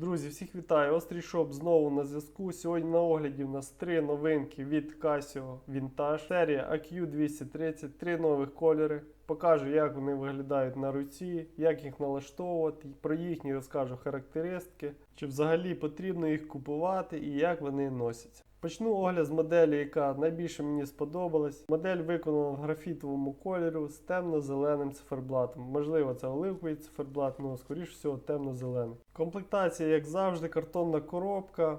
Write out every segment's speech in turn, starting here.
Друзі, всіх вітаю! Острій Шоп знову на зв'язку. Сьогодні на огляді в нас три новинки від Casio Vintage. Серія AQ230, три нових кольори. Покажу, як вони виглядають на руці, як їх налаштовувати, про їхні розкажу характеристики, чи взагалі потрібно їх купувати і як вони носяться. Почну огляд з моделі, яка найбільше мені сподобалась. Модель виконана в графітовому кольорі з темно-зеленим циферблатом. Можливо, це оливковий циферблат, але скоріш всього темно-зелений. Комплектація, як завжди, картонна коробка,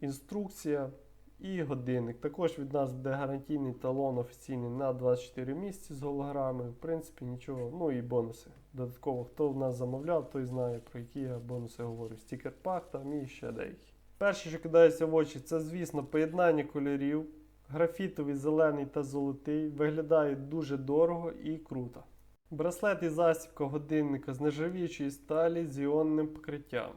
інструкція і годинник. Також від нас буде гарантійний талон офіційний на 24 місяці з голограмою. В принципі, нічого. Ну і бонуси. Додатково, хто в нас замовляв, той знає, про які я бонуси говорю. Стікер пак там і ще деякі. Перше, що кидається в очі, це, звісно, поєднання кольорів. Графітовий, зелений та золотий виглядають дуже дорого і круто. Браслет і засібка годинника з нержавіючої сталі з іонним покриттям.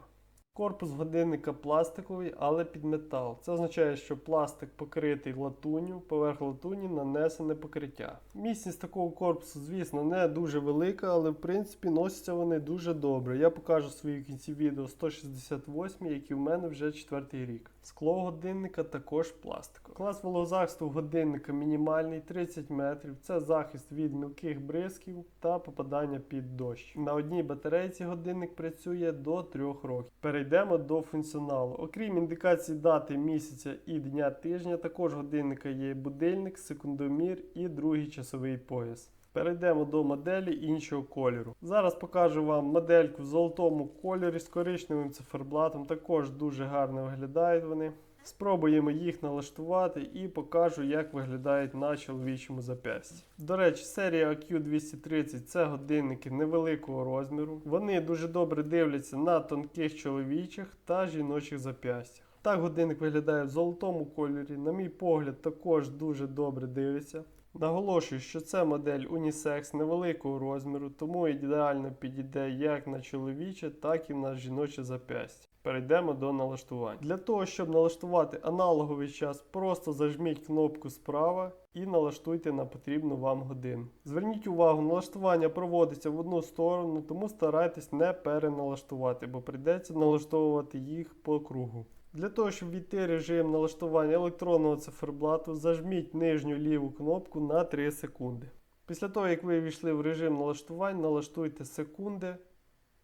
Корпус годинника пластиковий, але під метал. Це означає, що пластик покритий латунню, поверх латуні нанесене покриття. Міцність такого корпусу, звісно, не дуже велика, але в принципі носяться вони дуже добре. Я покажу свої в кінці відео 168, які в мене вже четвертий рік. Скло годинника також пластикове. Клас вологозахисту годинника мінімальний 30 метрів. Це захист від мілких бризків та попадання під дощ. На одній батарейці годинник працює до 3 років. Перейдемо до функціоналу. Окрім індикації дати місяця і дня тижня, також годинника є будильник, секундомір і другий часовий пояс. Перейдемо до моделі іншого кольору. Зараз покажу вам модельку в золотому кольорі з коричневим циферблатом. Також дуже гарно виглядають вони. Спробуємо їх налаштувати і покажу, як виглядають на чоловічому зап'ясті. До речі, серія AQ230 це годинники невеликого розміру. Вони дуже добре дивляться на тонких чоловічих та жіночих зап'ястях. Так годинник виглядає в золотому кольорі. На мій погляд, також дуже добре дивиться. Наголошую, що це модель унісекс невеликого розміру, тому ідеально підійде як на чоловіче, так і на жіноче зап'ястя. Перейдемо до налаштувань. Для того, щоб налаштувати аналоговий час, просто зажміть кнопку справа і налаштуйте на потрібну вам годину. Зверніть увагу, налаштування проводиться в одну сторону, тому старайтесь не переналаштувати, бо прийдеться налаштовувати їх по кругу. Для того, щоб війти режим налаштування електронного циферблату, зажміть нижню ліву кнопку на 3 секунди. Після того, як ви війшли в режим налаштувань, налаштуйте секунди,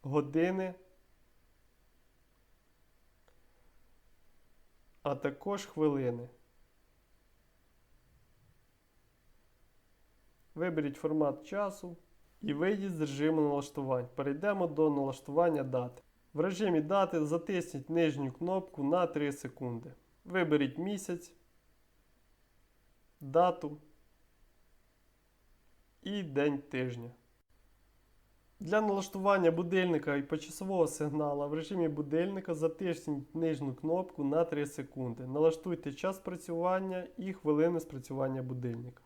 години, а також хвилини. Виберіть формат часу і вийдіть з режиму налаштувань. Перейдемо до налаштування дати. В режимі дати затисніть нижню кнопку на 3 секунди. Виберіть місяць, дату і день тижня. Для налаштування будильника і почасового сигнала в режимі будильника затисніть нижню кнопку на 3 секунди. Налаштуйте час спрацювання і хвилини спрацювання будильника.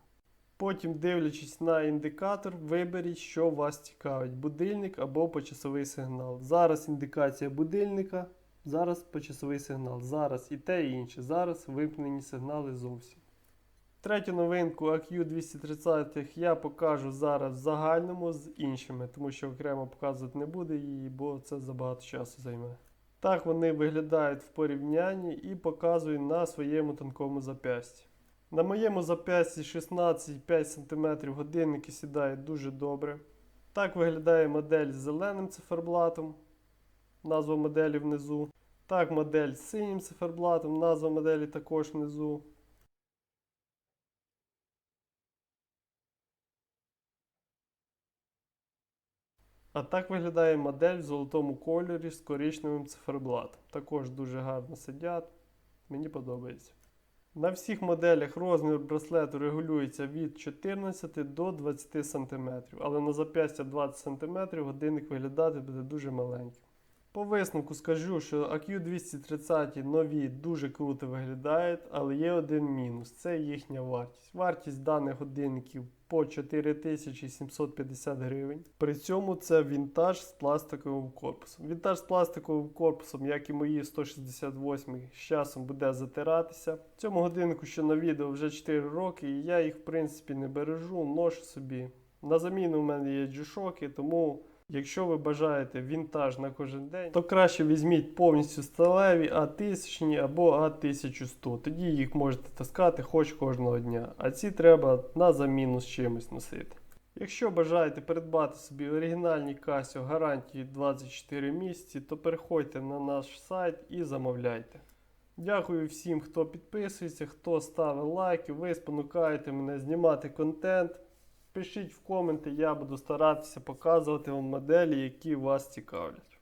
Потім, дивлячись на індикатор, виберіть, що вас цікавить: будильник або почасовий сигнал. Зараз індикація будильника, зараз почасовий сигнал. Зараз і те, і інше. Зараз вимкнені сигнали зовсім. Третю новинку AQ230 я покажу зараз в загальному з іншими, тому що окремо показувати не буду її, бо це забагато часу займе. Так вони виглядають в порівнянні і показую на своєму тонкому зап'ясті. На моєму зап'ясті 16,5 см годинники сідають дуже добре. Так виглядає модель з зеленим циферблатом, назва моделі внизу. Так модель з синім циферблатом, назва моделі також внизу. А так виглядає модель в золотому кольорі з коричневим циферблатом. Також дуже гарно сидять. Мені подобається. На всіх моделях розмір браслету регулюється від 14 до 20 см, але на зап'ястя 20 см годинник виглядати буде дуже маленьким. По висновку скажу, що AQ230 нові дуже круто виглядають, але є один мінус це їхня вартість. Вартість даних годинників по 4750 гривень. При цьому це вінтаж з пластиковим корпусом. Вінтаж з пластиковим корпусом, як і мої 168 з часом буде затиратися. Цьому годиннику, що на відео вже 4 роки, і я їх в принципі не бережу, ношу собі. На заміну в мене є G-Shock, тому Якщо ви бажаєте вінтаж на кожен день, то краще візьміть повністю сталеві А1000 або А1100. Тоді їх можете таскати хоч кожного дня. А ці треба на заміну з чимось носити. Якщо бажаєте придбати собі оригінальні Casio гарантії 24 місяці, то переходьте на наш сайт і замовляйте. Дякую всім, хто підписується, хто ставить лайки. Ви спонукаєте мене знімати контент. Пишіть в коменти, я буду старатися показувати вам моделі, які вас цікавлять.